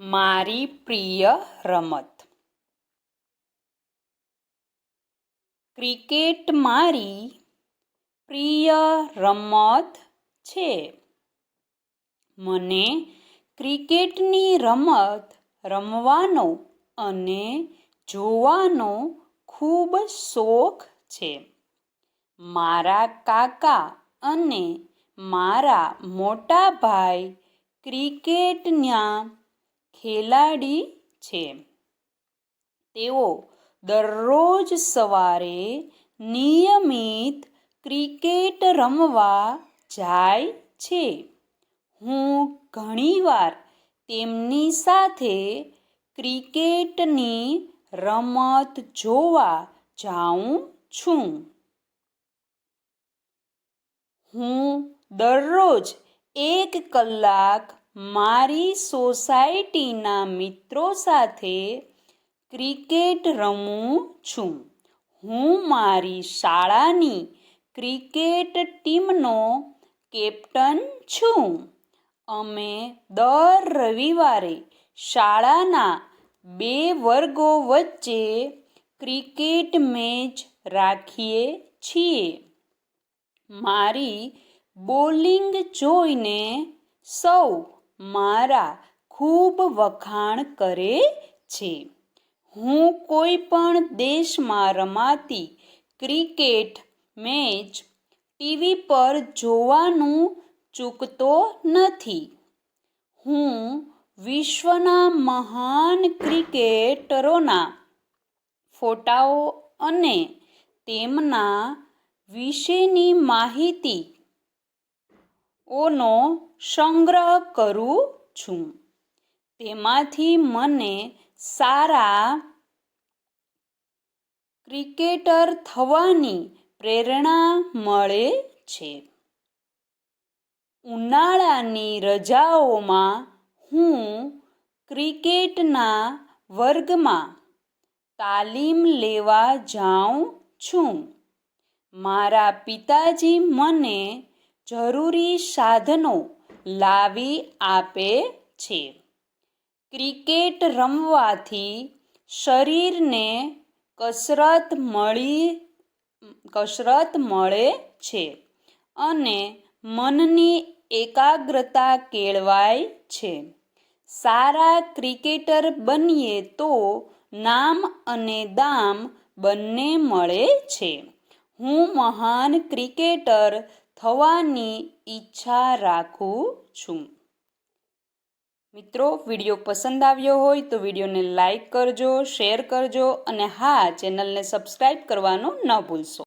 મારી પ્રિય રમત. ક્રિકેટ મારી પ્રિય રમત છે. મને ક્રિકેટની રમત રમવાનો અને જોવાનો ખૂબ શોખ છે. મારા કાકા અને મારા મોટા ભાઈ ક્રિકેટના ખેલાડી છે. તેઓ દરરોજ સવારે નિયમિત ક્રિકેટ રમવા જાય છે. હું ઘણીવાર તેમની સાથે ક્રિકેટની રમત જોવા જાઉં છું. હું દરરોજ એક કલાક મારી સોસાયટીના મિત્રો સાથે ક્રિકેટ રમું છું. હું મારી શાળાની ક્રિકેટ ટીમનો કેપ્ટન છું. અમે દર રવિવારે શાળાના બે વર્ગો વચ્ચે ક્રિકેટ મેચ રાખીએ છીએ. મારી બોલિંગ જોઈને સૌ મારા ખૂબ વખાણ કરે છે. હું કોઈ પણ દેશમાં રમાતી ક્રિકેટ મેચ ટીવી પર જોવાનું ચૂકતો નથી. હું વિશ્વના મહાન ક્રિકેટરોના ફોટાઓ અને તેમના વિશેની માહિતી ઓનો સંગ્રહ કરું છું. તેમાંથી મને સારા ક્રિકેટર થવાની પ્રેરણા મળે છે. ઉનાળાની રજાઓમાં હું ક્રિકેટના વર્ગમાં તાલીમ લેવા જાઉં છું. મારા પિતાજી મને જરૂરી સાધનો લાવી આપે છે. ક્રિકેટ રમવાથી શરીરને કસરત મળી, કસરત મળે છે અને મનની એકાગ્રતા કેળવાય છે. સારા ક્રિકેટર બનીએ તો નામ અને દામ બંને મળે છે. હું મહાન ક્રિકેટર થવાની ઈચ્છા રાખું છું. મિત્રો, વીડિયો પસંદ આવ્યો હોય તો વિડીયોને લાઈક કરજો, શેર કરજો અને હા, ચેનલને સબસ્ક્રાઈબ કરવાનું ન ભૂલશો.